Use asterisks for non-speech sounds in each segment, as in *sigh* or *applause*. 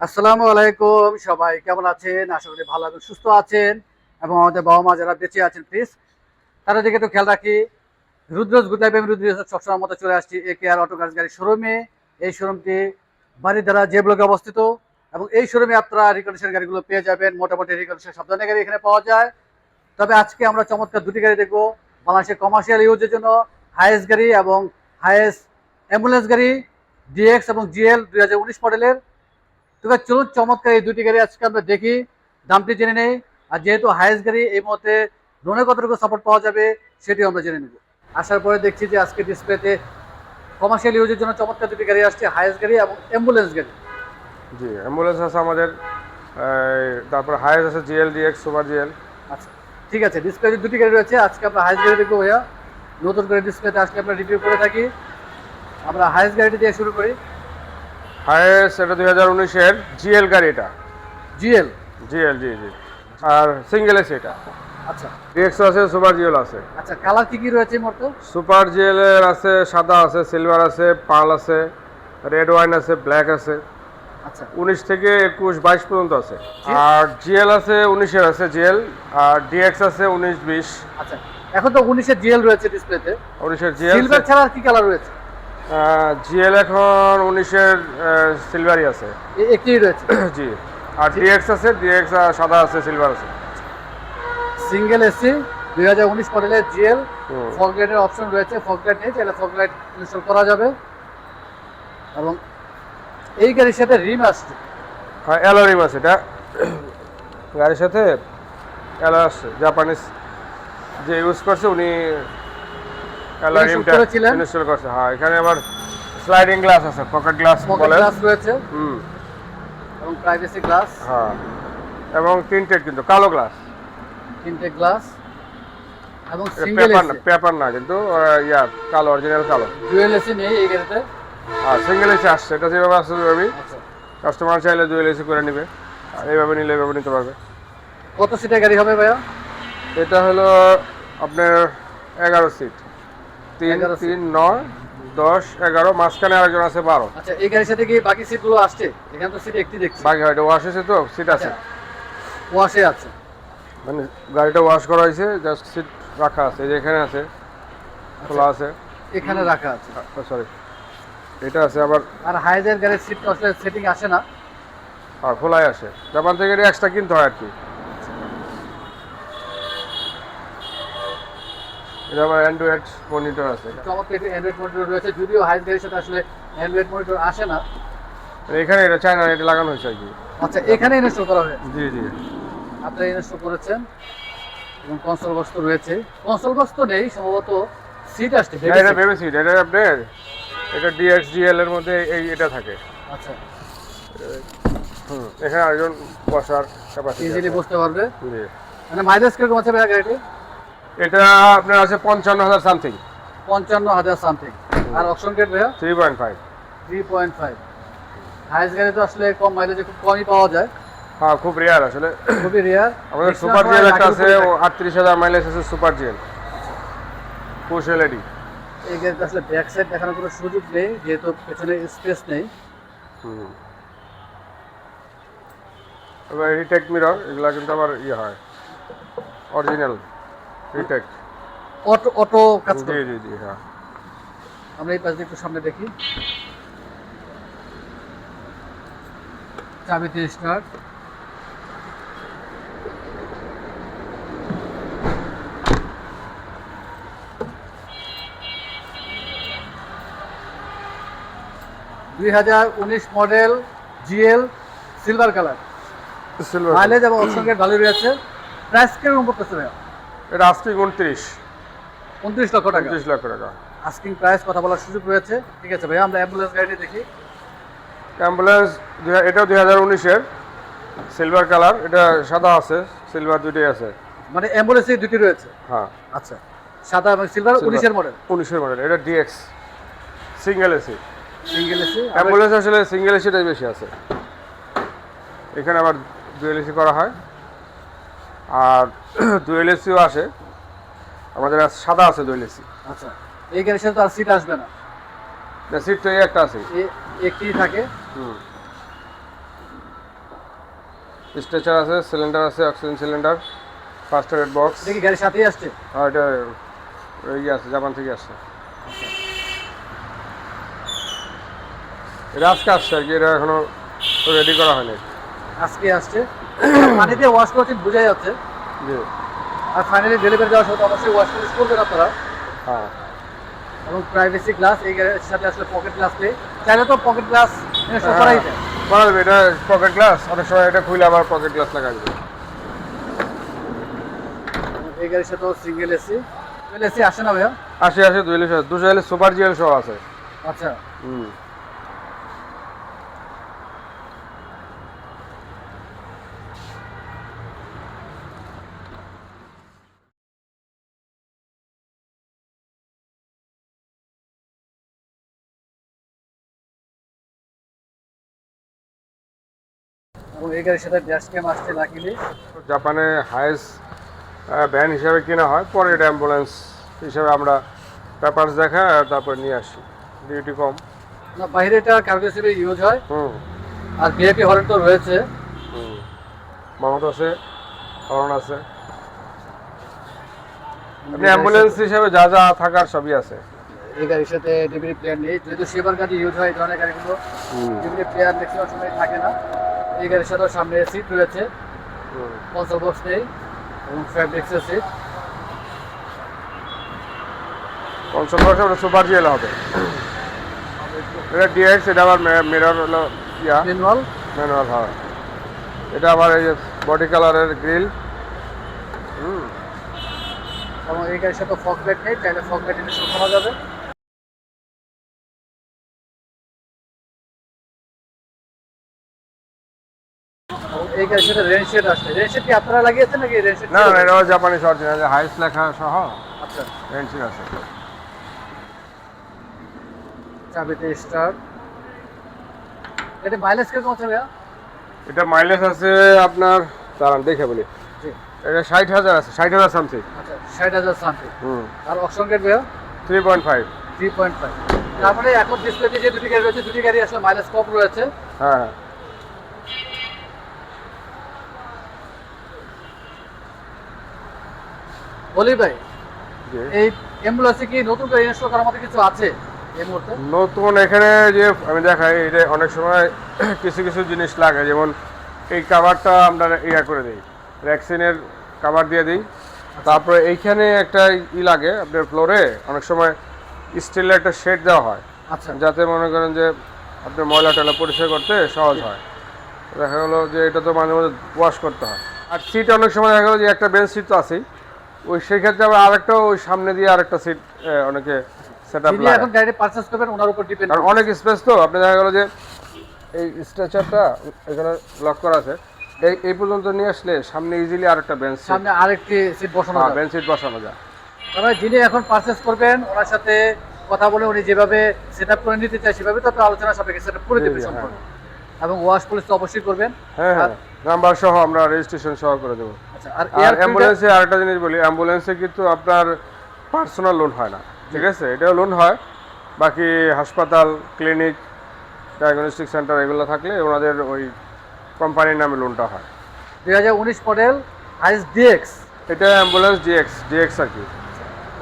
আসসালামু আলাইকুম, সবাই কেমন আছেন? আশা করি ভালো এবং সুস্থ আছেন এবং আমাদের বাবা মা যারা বেঁচে আছেন প্লিজ তারা দিকে একটু খেয়াল রাখি। রুদ্রজ গুডলাইফ আমি রুদ্রজ সবসময় মতো চলে আসছি এ কে আর অটো গাড়ি গাড়ি শোরুমে এই শোরুমটি বাড়ি দ্বারা যে ব্লকে অবস্থিত এবং এই শোরুমে আপনারা রিকন্ডিশন গাড়িগুলো পেয়ে যাবেন। মোটামুটি রিকন্ডিশন সব ধরনের গাড়ি এখানে পাওয়া যায়। তবে আজকে আমরা চমৎকার দুটি গাড়ি দেখব বাংলাদেশের কমার্শিয়াল ইউজের জন্য হাইয়েস্ট গাড়ি এবং হাইয়েস্ট অ্যাম্বুলেন্স গাড়ি ডিএক্স এবং জিএল দুই হাজার উনিশ মডেলের তবে চলুন চমৎকার এই দুটি গাড়ি আজকে আমরা দেখি। দামটি জেনে নেই। আর যেহেতু হাইয়েস্ট গাড়ি এই মুহূর্তে লোনে কতটুকু সাপোর্ট পাওয়া যাবে সেটিও আমরা জেনে নেব। আসার পরে দেখছি যে আজকে ডিসপ্লেতে কমার্শিয়াল ইউজের জন্য চমৎকার দুটি গাড়ি আসছে হাইয়েস্ট গাড়ি এবং অ্যাম্বুলেন্স গাড়ি। জি অ্যাম্বুলেন্স আছে আমাদের তারপর হাইস আছে জিএল ডিএক্স সুপার জিএল আচ্ছা ঠিক আছে ডিসপ্লেতে দুটি গাড়ি রয়েছে। আজকে আমরা হাইয়েস্ট গাড়ি দেখব ভাইয়া। নতুন করে ডিসপ্লেতে আসলে আমরা রিভিউ করে থাকি। আমরা হাইয়েস্ট গাড়িটি দিয়ে শুরু করি। হাইস এটা দুই হাজার উনিশের জিএল গাড়ি এটা। জিএল? জিএল জি জি। আর সিঙ্গেল এসি এটা। আচ্ছা। ডিএক্স আছে সুপার জিএল আছে। আচ্ছা কালার কি কি রয়েছে মুহূর্তে? সুপার জিএল এর আছে সাদা আছে সিলভার আছে পাল আছে রেড ওয়াইন আছে ব্ল্যাক আছে। আচ্ছা। উনিশ থেকে একুশ বাইশ পর্যন্ত আছে। আর জিএল আছে উনিশের আছে জিএল। আর ডিএক্স আছে উনিশ বিশ। আচ্ছা। এখন তো উনিশের জিএল রয়েছে ডিসপ্লেতে উনিশের জিএল সিলভার ছাড়া কি কালার রয়েছে? জিএল এখন উনিশের সিলভারই আছে। এ- একটি রয়েছে? *coughs* জি। আর ডিএক্স আছে ডিএক্স সাদা আছে সিলভার আছে। সিঙ্গেল এসি দুই হাজার উনিশ মডেলের জিএল। হুম। ফগ অপশন রয়েছে ফগলাইট নেই তাহলে ফগলাইট ইনস্টল করা যাবে। এবং এই গাড়ির সাথে রিম আসছে। হ্যাঁ অ্যালোরিম আছে এটা গাড়ির সাথে অ্যালো আসছে। জাপানিজ যে ইউজ করছে উনি অ্যালোরিমটা করেছিলেন? ইনস্টল করছে। হ্যাঁ এখানে আবার স্লাইডিং গ্লাস আছে পকেট গ্লাস বলে। গ্লাস রয়েছে। হুম। এবং প্রাইভেসি গ্লাস হ্যাঁ। এবং তিনটে কিন্তু কালো গ্লাস তিনটে গ্লাস এবং সিঙ্গেল পেপার না পেপার না কিন্তু ইয়া কালো অরিজিনাল কালো। ডুয়েল এসি নেই এই গাড়িতে আর সিঙ্গেল এসি আসছে এটা যেভাবে আসছে ওইভাবেই। আচ্ছা। কাস্টমার চাইলে এসি করে নেবে। আর এইভাবে নিলে এইভাবে নিতে পারবে। কত সিটের গাড়ি হবে ভাইয়া? এটা হলো আপনার এগারো সিট তিন 11 তিন নয় দশ এগারো মাঝখানে আরেকজন আছে বারো। আচ্ছা এই গাড়ির সাথে কি বাকি সিটগুলো আসছে? এখানে তো সিট একটি দেখছি। বাকি হয়তো ওয়াশ হয়েছে তো সিট আছে। ওয়াশে আছে। মানে গাড়িটা ওয়াশ করা হয়েছে জাস্ট সিট রাখা আছে যে এখানে আছে খোলা আছে। এখানে রাখা আছে। সরি এটা আছে আবার আর হাইজের গাড়ির সিট আসলে সেটিং আসে না। আর খোলাই আসে। জাপান থেকে এক্সট্রা কিনতে হয় আর কি। এটা আবার অ্যান্ড্রয়েড মনিটর আছে। চমৎকার একটি অ্যান্ড্রয়েড মনিটর রয়েছে যদিও গাড়ির সাথে আসলে অ্যান্ড্রয়েড মনিটর আসে না। এখানে এটা চায়না এটা লাগানো হয়েছে আর কি। আচ্ছা এখানে ইনস্টল করা হয়েছে? জি জি। আপনারা ইনস্টল করেছেন? এবং কনসোল বক্স তো রয়েছে। কনসোল বক্স তো নেই সম্ভবত সিট আসছে না, এটা ভেবে সিট এটা আপনার এটা ডিএক্স ডিএল এর মধ্যে এই এটা থাকে। আচ্ছা। হুম এখানে আরেকজন বসার ক্যাপাসিটি ইজিলি বসতে পারবে। জি। মানে মাইলেজ কীরকম আছে ভাইয়া গাড়িটি এটা আপনার আছে পঞ্চান্ন হাজার সামথিং পঞ্চান্ন হাজার সামথিং আর অপশন গেট ভাইয়া? Three point five three point five HiAce গাড়ি তো আসলে কম মাইলেজে খুব কমই পাওয়া যায়। হ্যাঁ খুব রেয়ার আসলে। খুবই রেয়ার আমাদের সুপার জিএল একটা আছে আটত্রিশ হাজার মাইলেজ আছে সুপার জিএল পুশ এলইডি এই গাড়িতে আসলে ব্যাক সাইড দেখানোর কোনো সুযোগ নেই যেহেতু পেছনে স্পেস নেই। হুম। এবার রিটেক মিরর এগুলা কিন্তু আবার ইয়ে হয়। অরিজিনাল রিটেক অটো অটো কাজ করে। জি জি হ্যাঁ। আমরা এই পাশ একটু সামনে দেখি। চাবিতে স্টার্ট দুই হাজার উনিশ model GL silver colour silver mileage এবং গেট ভালো রয়েছে। প্রাইস কীরকম পড়তেছে ভাইয়া? এটা আজকে উনত্রিশ। উনত্রিশ লক্ষ টাকা। উনত্রিশ লক্ষ টাকা। আস্কিং প্রাইস কথা বলার সুযোগ রয়েছে। ঠিক আছে ভাইয়া আমরা অ্যাম্বুলেন্স গাড়িটি দেখি। অ্যাম্বুলেন্স এটাও দুই হাজার উনিশের। সিলভার কালার এটা সাদা আছে সিলভার দুটোই আছে। মানে অ্যাম্বুলেন্সে দুটি রয়েছে? হ্যাঁ। আচ্ছা সাদা এবং সিলভার। উনিশের মডেল উনিশের মডেল এটা DX single AC single AC ambulance আসলে সিঙ্গেল এসিটাই বেশি আছে। এখানে আবার ডুয়েল এসি করা হয়। আর *clears throat* ডুয়েল এসিও আসে। আমাদের সাদা আছে ডুয়েল এসি আচ্ছা এই গাড়ির সাথে তো আর সিট আসবে না। না সিট তো এই একটা আছে। একটি থাকে। হুম। স্ট্রেচার আছে সিলিন্ডার আছে oxygen cylinder first aid box দেখি গাড়ির সাথেই আসছে। আর এটা ইয়ে আছে জাপান থেকে আসছে। এটা আজকে আসছে আর কি এটা এখনও রেডি করা হয়নি। আজকে আসছে। পানিতে ওয়াশ করেছেন বোঝা যাচ্ছে। আর ফাইনালি ডেলিভারি দেওয়ার সময় অবশ্যই ওয়াশ করে করবেন আপনারা। হ্যাঁ। এবং প্রাইভেসি গ্লাস এই সাথে আসলে পকেট গ্লাস পেয়ে চাইলে তো পকেট গ্লাস করাই যায়। করা যাবে এটা পকেট গ্লাস অনেক সময় এটা খুলে আবার পকেট গ্লাস লাগা যাবে এই গাড়ির সাথেও সিঙ্গেল এসি এসি আসে না ভাইয়া? আসে আসে দুই এলিশ দুশো এলিশ সুপার জিএল সহ আছে। আচ্ছা। হুম। এবং এই গাড়ির সাথে ড্যাশ ক্যাম আসছে লাকিলি জাপানে হায়েস্ট ভ্যান হিসাবে কেনা হয় পরে এটা অ্যাম্বুলেন্স হিসাবে আমরা পেপারস দেখা তারপর নিয়ে আসি। ডিউটি কম। না বাইরে এটা কার্গো হিসেবে ইউজ হয়। হুম। আর ভিআইপি হরেন তো রয়েছে। মামত আছে হরন আছে। আপনি অ্যাম্বুলেন্স হিসাবে যা যা থাকার সবই আছে। এই গাড়ির সাথে ডিবিডি প্লেয়ার নেই। যেহেতু সেবার গাড়ি ইউজ হয় এই ধরনের গাড়িগুলো। ডিবিডি প্লেয়ার ম্যাক্সিমাম সময় থাকে না। এই গাড়ির সাথে সামনে সিট রয়েছে। কনসোল বক্স নেই এবং ফ্যাব্রিক্সের সিট কনসোল বক্স ওটা সুপার জিএল হবে। এটা ডিএক্স এটা আবার মিরর হলো ইয়া। ম্যানুয়াল ম্যানুয়াল হয়। এটা আবার এই বডি কালারের গ্রিল হুম। এবং এই গাড়ির সাথে ফক ব্যাট নেই চাইলে ফক ব্যাট ইনস্টল করা যাবে এবং এই গাড়ির শেড আসছে রেন শেড কি আপনারা লাগিয়েছেন নাকি রেন শেড না না এটা জাপানিজ অরিজিনাল হাইস লেখা সহ। আচ্ছা। পেন্সিল আছে। চাবিতে স্টার্ট এটা মাইলেজ কীরকম আছে ভাইয়া? এটা মাইলেজ আছে আপনার দাঁড়ান দেখে বলি। এটা ষাট হাজার আছে ষাট হাজার সামথিং আচ্ছা ষাট হাজার সামথিং হুম। আর অপশন গেট ভাইয়া? Three point five three point five তারপরে এখন ডিসপ্লেতে যে দুটি গাড়ি রয়েছে দুটি গাড়ি আসলে মাইলেজ কম রয়েছে। হ্যাঁ। বলি ভাই এই অ্যাম্বুলেন্সে কি নতুন করে ইনস্টল করার মতো কিছু আছে এই মুহূর্তে? নতুন এখানে যে আমি দেখাই এটা অনেক সময় *clears throat* কিছু কিছু জিনিস লাগে যেমন এই কাভারটা আমরা ইয়া করে দিই ভ্যাকসিনের কাভার দিয়ে দিই। তারপরে এইখানে একটা ই লাগে আপনার ফ্লোরে অনেক সময় স্টিলের একটা শেড দেওয়া হয়। আচ্ছা। যাতে মনে করেন যে আপনার ময়লা টয়লা পরিষ্কার করতে সহজ হয়। দেখা গেলো যে এটা তো মাঝে মাঝে ওয়াশ করতে হয়। আর সিট অনেক সময় দেখা গেলো যে একটা বেঞ্চ সিট তো আছেই। ওই সেই ক্ষেত্রে আবার আরেকটা ওই সামনে দিয়ে আরেকটা সিট অনেকে সেট আপ এখন গাড়ি করবেন ওনার উপর ডিপেন্ড কারণ অনেক স্পেস তো আপনি দেখা গেলো যে এই স্ট্রেচারটা এখানে লক করা আছে। এই এই পর্যন্ত নিয়ে আসলে সামনে ইজিলি আরেকটা বেঞ্চ সামনে আরেকটি সিট বসানো হ্যাঁ যাবে। বেঞ্চ সিট বসানো যায়। তবে যিনি এখন পারচেস করবেন ওনার সাথে কথা বলে উনি যেভাবে সেট আপ করে নিতে চায় সেভাবে তো আলোচনা সাপেক্ষে সেট আপ করে দেবে সম্পূর্ণ। এবং ওয়াশ পুলিশ তো অবশ্যই করবেন। হ্যাঁ হ্যাঁ। নাম্বার সহ আমরা রেজিস্ট্রেশন সহ করে দেবো। আচ্ছা আর অ্যাম্বুলেন্সে আরেকটা জিনিস বলি অ্যাম্বুলেন্সে কিন্তু আপনার পার্সোনাল লোন হয় না ঠিক আছে? এটাও লোন হয়। বাকি হাসপাতাল ক্লিনিক ডায়াগনস্টিক সেন্টার এগুলো থাকলে ওনাদের ওই কোম্পানির নামে লোনটা হয়। দুই হাজার উনিশ মডেল আইস ডিএক্স। এটা অ্যাম্বুলেন্স ডিএক্স ডিএক্স আর কি।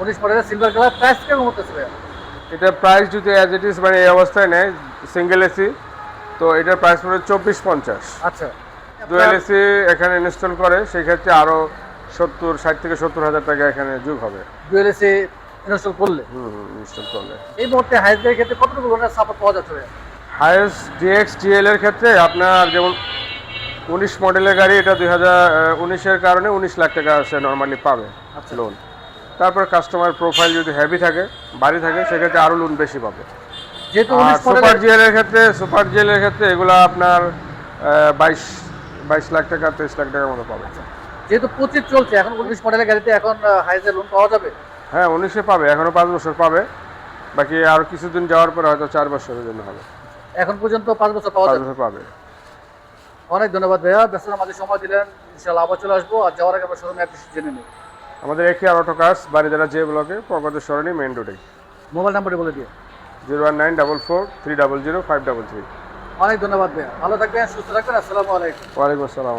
উনিশ মডেলের সিলভার কালার প্রাইস কেমন হতেছে? এটা প্রাইস যদি অ্যাজ ইট ইজ মানে এই অবস্থায় নেয় সিঙ্গেল এসি তো এটার প্রাইস পড়ে চব্বিশ পঞ্চাশ। আচ্ছা। ডুয়েল এসি এখানে ইনস্টল করে সেই ক্ষেত্রে আরও সত্তর ষাট থেকে সত্তর হাজার টাকা এখানে যোগ হবে। ডুয়েল এসি ইনস্টল করলে? হুম ইনস্টল করলে। এই মুহূর্তে হাইস গাড়ির ক্ষেত্রে কতটুকু লোনের সাপোর্ট পাওয়া যাচ্ছে ভাইয়া? হায়েস্ট ডিএক্স ডিএল এর ক্ষেত্রে আপনার যেমন উনিশ মডেলের গাড়ি এটা দুই হাজার উনিশের কারণে উনিশ লাখ টাকা সে নর্মালি পাবে আচ্ছা। লোন তারপর কাস্টমার প্রোফাইল যদি হেভি থাকে বাড়ি থাকে সেক্ষেত্রে আরও লোন বেশি পাবে। যেহেতু সুপার ক্ষেত্রে সুপার ক্ষেত্রে এগুলো আপনার বাইশ বাইশ লাখ টাকা তেইশ লাখ টাকার মতো পাবে। যেহেতু পঁচিশ চলছে এখন উনিশ মডেলের গাড়িতে এখন হাইজের লোন পাওয়া যাবে। হ্যাঁ উনিশে পাবে এখনও পাঁচ বছর পাবে। বাকি আর কিছুদিন যাওয়ার পরে হয়তো চার বছরের জন্য হবে। এখন পর্যন্ত পাঁচ বছর পাওয়া যাবে। পাবে। অনেক ধন্যবাদ ভাইয়া ব্যস্ততার মাঝে সময় দিলেন। ইনশাল্লাহ আবার চলে আসব। আর যাওয়ার আগে আমরা শোরুমে জেনে নিই। আমাদের একে আর অটো কার্স বাড়িদারা যে ব্লকে পকতের সরণি মেন রোডে মোবাইল নাম্বারটি বলে দিয়ে zero one nine double four three double zero five double three. অনেক ধন্যবাদ ভাইয়া। ভালো থাকবেন সুস্থ থাকবেন। আসসালামু আলাইকুম। ওয়ালাইকুম আসসালাম।